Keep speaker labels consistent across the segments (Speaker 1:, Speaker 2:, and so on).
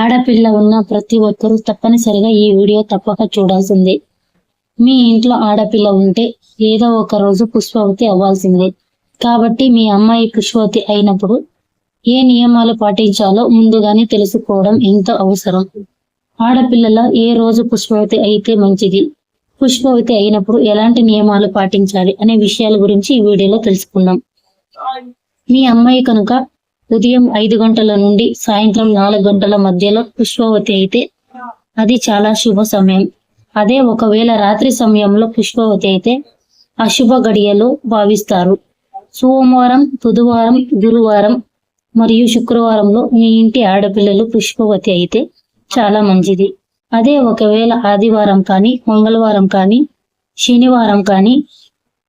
Speaker 1: ఆడపిల్ల ఉన్న ప్రతి ఒక్కరూ తప్పనిసరిగా ఈ వీడియో తప్పక చూడాల్సిందే. మీ ఇంట్లో ఆడపిల్ల ఉంటే ఏదో ఒక రోజు పుష్పవతి అవ్వాల్సిందే. కాబట్టి మీ అమ్మాయి పుష్పవతి అయినప్పుడు ఏ నియమాలు పాటించాలో ముందుగానే తెలుసుకోవడం ఎంతో అవసరం. ఆడపిల్లల ఏ రోజు పుష్పవతి అయితే మంచిది? పుష్పవతి అయినప్పుడు ఎలాంటి నియమాలు పాటించాలి అనే విషయాల గురించి ఈ వీడియోలో తెలుసుకుందాం. మీ అమ్మాయి కనుక ఉదయం ఐదు గంటల నుండి సాయంత్రం నాలుగు గంటల మధ్యలో పుష్పవతి అయితే అది చాలా శుభ సమయం. అదే ఒకవేళ రాత్రి సమయంలో పుష్పవతి అయితే అశుభ గడియలో భావిస్తారు. సోమవారం బుధవారం గురువారం మరియు శుక్రవారంలో మీ ఇంటి ఆడపిల్లలు పుష్పవతి అయితే చాలా మంచిది. అదే ఒకవేళ ఆదివారం కానీ మంగళవారం కానీ శనివారం కానీ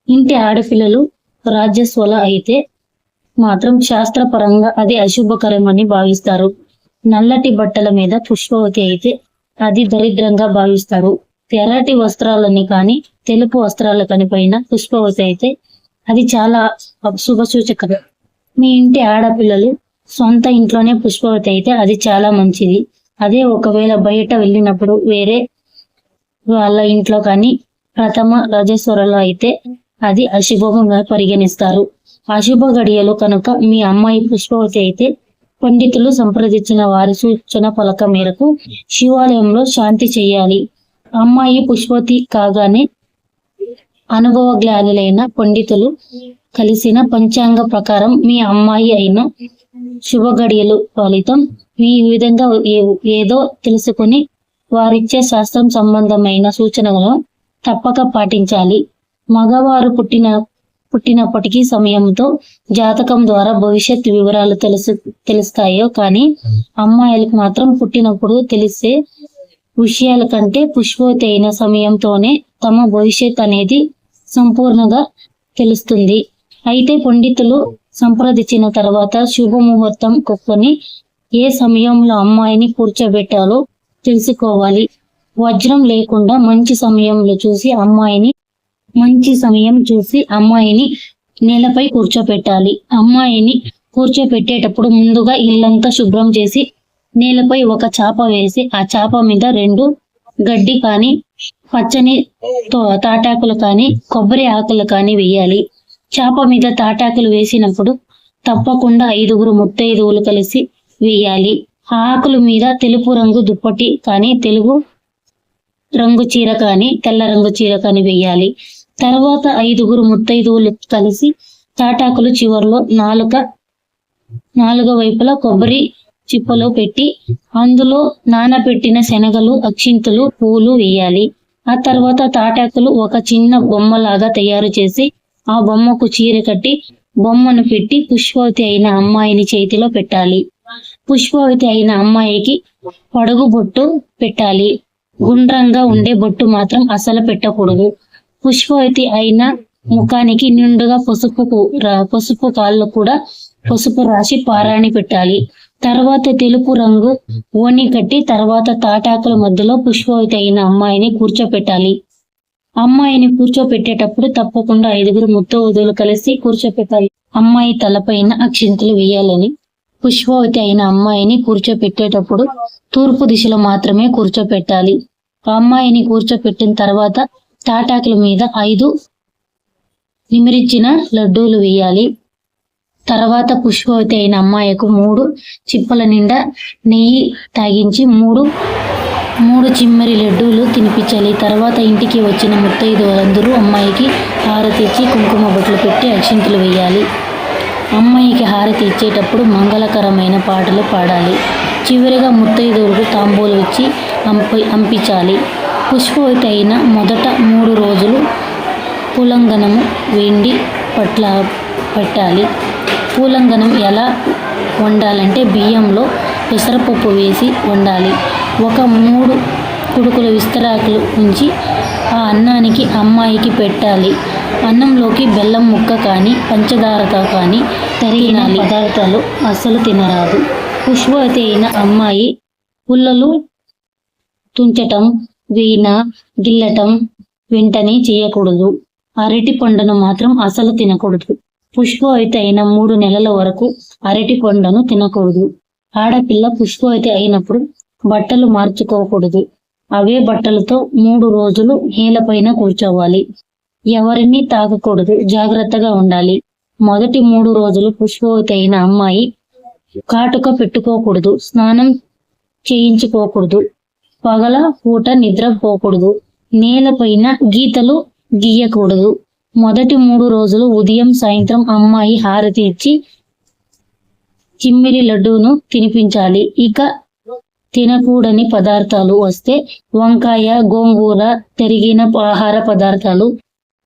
Speaker 1: ఇంటి ఆడపిల్లలు రాజ్యస్వల అయితే మాత్రం శాస్త్రపరంగా అది అశుభకరమని భావిస్తారు. నల్లటి బట్టల మీద పుష్పవతి అయితే అది దరిద్రంగా భావిస్తారు. తెరటి వస్త్రాలని కానీ తెలుపు వస్త్రాల కాని పైన పుష్పవతి అయితే అది చాలా శుభ సూచకం. మీ ఇంటి ఆడపిల్లలు సొంత ఇంట్లోనే పుష్పవతి అయితే అది చాలా మంచిది. అదే ఒకవేళ బయట వెళ్ళినప్పుడు వేరే వాళ్ళ ఇంట్లో కానీ ప్రథమ రాజేశ్వరలో అయితే అది అశుభంగా పరిగణిస్తారు. అశుభ గడియలు కనుక మీ అమ్మాయి పుష్పవతి అయితే పండితులు సంప్రదించిన వారి సూచన పలక మేరకు శివాలయంలో శాంతి చేయాలి. అమ్మాయి పుష్పవతి కాగానే అనుభవ జ్ఞానులైన పండితులు కలిసిన పంచాంగ ప్రకారం మీ అమ్మాయి అయిన శుభ గడియలు ఫలితం ఈ విధంగా ఏ- ఏదో తెలుసుకుని వారిచ్చే శాస్త్రం సంబంధమైన సూచనలను తప్పక పాటించాలి. మగవారు పుట్టిన పుట్టినప్పటికీ సమయంతో జాతకం ద్వారా భవిష్యత్ వివరాలు తెలుసు తెలుస్తాయో కానీ అమ్మాయిలకు మాత్రం పుట్టినప్పుడు తెలిసే విషయాల కంటే పుష్పవతి అయిన సమయంతోనే తమ భవిష్యత్ అనేది సంపూర్ణంగా తెలుస్తుంది. అయితే పండితులు సంప్రదించిన తర్వాత శుభముహూర్తం కొక్కుని ఏ సమయంలో అమ్మాయిని కూర్చోబెట్టాలో తెలుసుకోవాలి. వజ్రం లేకుండా మంచి సమయంలో చూసి అమ్మాయిని మంచి సమయం చూసి అమ్మాయిని నేలపై కూర్చోపెట్టాలి. అమ్మాయిని కూర్చోపెట్టేటప్పుడు ముందుగా ఇల్లంతా శుభ్రం చేసి నేలపై ఒక చాప వేసి ఆ చాప మీద రెండు గడ్డి కానీ పచ్చని తో- తాటాకులు కానీ కొబ్బరి ఆకులు కానీ వేయాలి. చాప మీద తాటాకులు వేసినప్పుడు తప్పకుండా ఐదుగురు ముత్తైదువులు కలిసి వేయాలి. ఆ ఆకుల మీద తెలుపు రంగు దుప్పటి కానీ తెలుగు రంగు చీర కానీ తెల్ల రంగు చీర కానీ వేయాలి. తర్వాత ఐదుగురు ముత్తైదువులు కలిసి తాటాకులు చివర్లో నాలుక నాలుగో వైపులా కొబ్బరి చిప్పలో పెట్టి అందులో నానబెట్టిన శనగలు అక్షింతలు పూలు వేయాలి. ఆ తర్వాత తాటాకులు ఒక చిన్న బొమ్మలాగా తయారు చేసి ఆ బొమ్మకు చీర కట్టి బొమ్మను పెట్టి పుష్పవతి అయిన అమ్మాయిని చేతిలో పెట్టాలి. పుష్పవతి అయిన అమ్మాయికి పడుగు బొట్టు పెట్టాలి. గుండ్రంగా ఉండే బొట్టు మాత్రం అసలు పెట్టకూడదు. పుష్పవతి అయిన ముఖానికి నిండుగా పసుపు పసుపు కాళ్ళు కూడా పసుపు రాసి పారాణి పెట్టాలి. తర్వాత తెలుపు రంగు ఓని కట్టి తర్వాత తాటాకుల మధ్యలో పుష్పవతి అయిన అమ్మాయిని కూర్చోపెట్టాలి. అమ్మాయిని కూర్చోపెట్టేటప్పుడు తప్పకుండా ఐదుగురు ముత్తవధువులు కలిసి కూర్చోపెట్టాలి. అమ్మాయి తలపైన అక్షింతలు వేయాలని. పుష్పవతి అయిన అమ్మాయిని కూర్చోపెట్టేటప్పుడు తూర్పు దిశలో మాత్రమే కూర్చోపెట్టాలి. అమ్మాయిని కూర్చోపెట్టిన తర్వాత తాటాకుల మీద ఐదు నిమిరించిన లడ్డూలు వేయాలి. తర్వాత పుష్పవతి అయిన అమ్మాయికు మూడు చిప్పల నిండా నెయ్యి తాగించి మూడు మూడు చిమ్మరి లడ్డూలు తినిపించాలి. తర్వాత ఇంటికి వచ్చిన ముత్తైదులందరూ అమ్మాయికి హారతి ఇచ్చి కుంకుమ బొట్లు పెట్టి అక్షింతలు వేయాలి. అమ్మాయికి హారతి ఇచ్చేటప్పుడు మంగళకరమైన పాటలు పాడాలి. చివరిగా ముత్తైదువులకు తాంబూలు ఇచ్చి అంపి అంపించాలి. పుష్పవతి అయిన మొదట మూడు రోజులు పూలంగనము వెండి పట్ల పెట్టాలి. పూలంగనం ఎలా వండాలంటే బియ్యంలో పెసరపప్పు వేసి వండాలి. ఒక మూడు కుడుకుల విస్తరాకులు ఉంచి ఆ అన్నానికి అమ్మాయికి పెట్టాలి. అన్నంలోకి బెల్లం ముక్క కానీ పంచదారతో కానీ తరిగిన పదార్థాలు అస్సలు తినరాదు. పుష్పవతి అయిన అమ్మాయి పుల్లలు తుంచటం వీణ గిల్లటం వెంటనే చేయకూడదు. అరటి పండును మాత్రం అసలు తినకూడదు. పుష్పవతి అయిన మూడు నెలల వరకు అరటి పండును తినకూడదు. ఆడపిల్ల పుష్పవతి అయినప్పుడు బట్టలు మార్చుకోకూడదు. అవే బట్టలతో మూడు రోజులు నేలపైన కూర్చోవాలి. ఎవరిని తాకకూడదు. జాగ్రత్తగా ఉండాలి. మొదటి మూడు రోజులు పుష్పవతి అయిన అమ్మాయి కాటుక పెట్టుకోకూడదు. స్నానం చేయించుకోకూడదు. పగల పూట నిద్రపోకూడదు. నేలపైన గీతలు గీయకూడదు. మొదటి మూడు రోజులు ఉదయం సాయంత్రం అమ్మాయి హారతి ఇచ్చి చిమ్మిరి లడ్డూను తినిపించాలి. ఇక తినకూడని పదార్థాలు వస్తే వంకాయ గోంగూర తెరిగిన ఆహార పదార్థాలు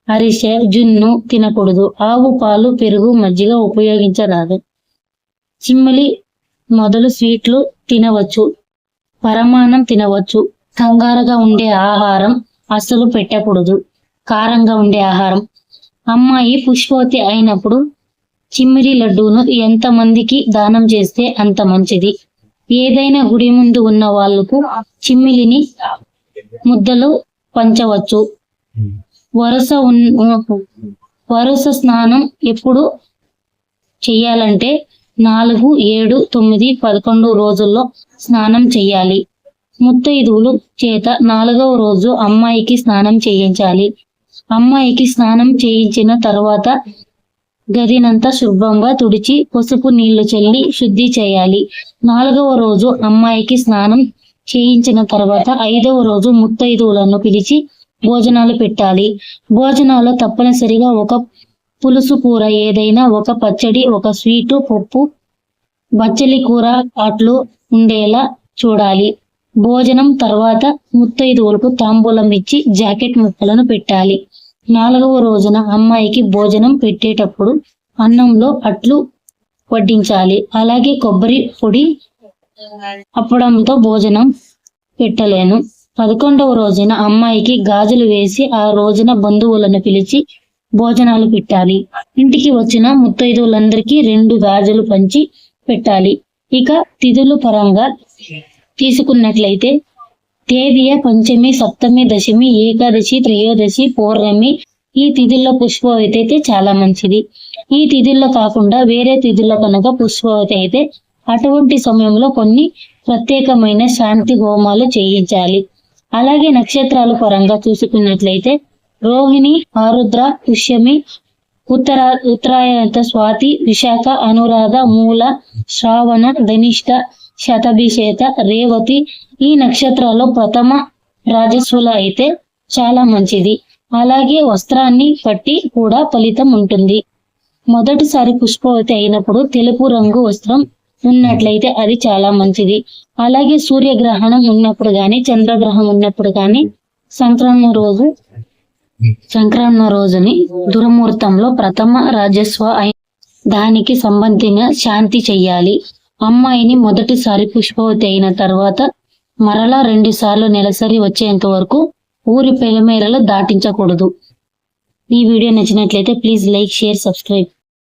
Speaker 1: అరిసె జున్ను తినకూడదు. ఆవు పాలు పెరుగు మజ్జిగ ఉపయోగించరాదు. చిమ్మిలి మొదలు స్వీట్లు తినవచ్చు. పరమాన్నం తినవచ్చు. కంగారుగా ఉండే ఆహారం అస్సలు పెట్టకూడదు. కారంగా ఉండే ఆహారం. అమ్మాయి పుష్పవతి అయినప్పుడు చిమ్మిరి లడ్డూను ఎంత మందికి దానం చేస్తే అంత మంచిది. ఏదైనా గుడి ముందు ఉన్న వాళ్ళకు చిమ్మిలిని ముద్దలు పంచవచ్చు. వరుస వరుస స్నానం ఎప్పుడు చెయ్యాలంటే నాలుగు ఏడు తొమ్మిది పదకొండు రోజుల్లో స్నానం చేయాలి. ముత్తైదువులు చేత నాలుగవ రోజు అమ్మాయికి స్నానం చేయించాలి. అమ్మాయికి స్నానం చేయించిన తర్వాత గదినంతా శుభ్రంగా తుడిచి పసుపు నీళ్ళు చల్లి శుద్ధి చేయాలి. నాలుగవ రోజు అమ్మాయికి స్నానం చేయించిన తర్వాత ఐదవ రోజు ముత్తైదువులను పిలిచి భోజనాలు పెట్టాలి. భోజనాలు తప్పనిసరిగా ఒక పులుసు కూర ఏదైనా ఒక పచ్చడి ఒక స్వీటు పప్పు బచ్చలి కూర అట్లు ఉండేలా చూడాలి. భోజనం తర్వాత ముత్తైదువులకు తాంబూలం ఇచ్చి జాకెట్ ముక్కలను పెట్టాలి. నాలుగవ రోజున అమ్మాయికి భోజనం పెట్టేటప్పుడు అన్నంలో అట్లు వడ్డించాలి. అలాగే కొబ్బరి పొడి అప్పడంతో భోజనం పెట్టలేను. పదకొండవ రోజున అమ్మాయికి గాజులు వేసి ఆ రోజున బంధువులను పిలిచి భోజనాలు పెట్టాలి. ఇంటికి వచ్చిన ముత్తైదువులందరికీ రెండు గాజులు పంచి పెట్టాలి. ఇక తిథులు పరంగా తీసుకున్నట్లయితే తేదీయ పంచమి సప్తమి దశమి ఏకాదశి త్రయోదశి పౌర్ణమి ఈ తిథుల్లో పుష్పవతి అయితే చాలా మంచిది. ఈ తిథుల్లో కాకుండా వేరే తిథుల్లో కనుక పుష్పవతి అయితే అటువంటి సమయంలో కొన్ని ప్రత్యేకమైన శాంతి హోమాలు చేయించాలి. అలాగే నక్షత్రాల పరంగా చూసుకున్నట్లయితే రోహిణి ఆరుద్ర పుష్యమి ఉత్తర ఉత్తరాయణ స్వాతి విశాఖ అనురాధ మూల శ్రావణ ధనిష్ట శతభిషేత రేవతి ఈ నక్షత్రాల్లో ప్రథమ రాజస్సులు అయితే చాలా మంచిది. అలాగే వస్త్రాన్ని బట్టి కూడా ఫలితం ఉంటుంది. మొదటిసారి పుష్పవతి అయినప్పుడు తెలుపు రంగు వస్త్రం ఉన్నట్లయితే అది చాలా మంచిది. అలాగే సూర్యగ్రహణం ఉన్నప్పుడు కానీ చంద్రగ్రహణం ఉన్నప్పుడు కానీ సంక్రమణ రోజు సంక్రమణ రోజుని దురముహూర్తంలో ప్రథమ రాజస్వ దానికి సంబంధించిన శాంతి చెయ్యాలి. అమ్మాయిని మొదటిసారి పుష్పవతి అయిన తర్వాత మరలా రెండు సార్లు నెలసరి వచ్చేంత వరకు ఊరి పెలమేరలు దాటించకూడదు. ఈ వీడియో నచ్చినట్లయితే ప్లీజ్ లైక్ షేర్ సబ్స్క్రైబ్.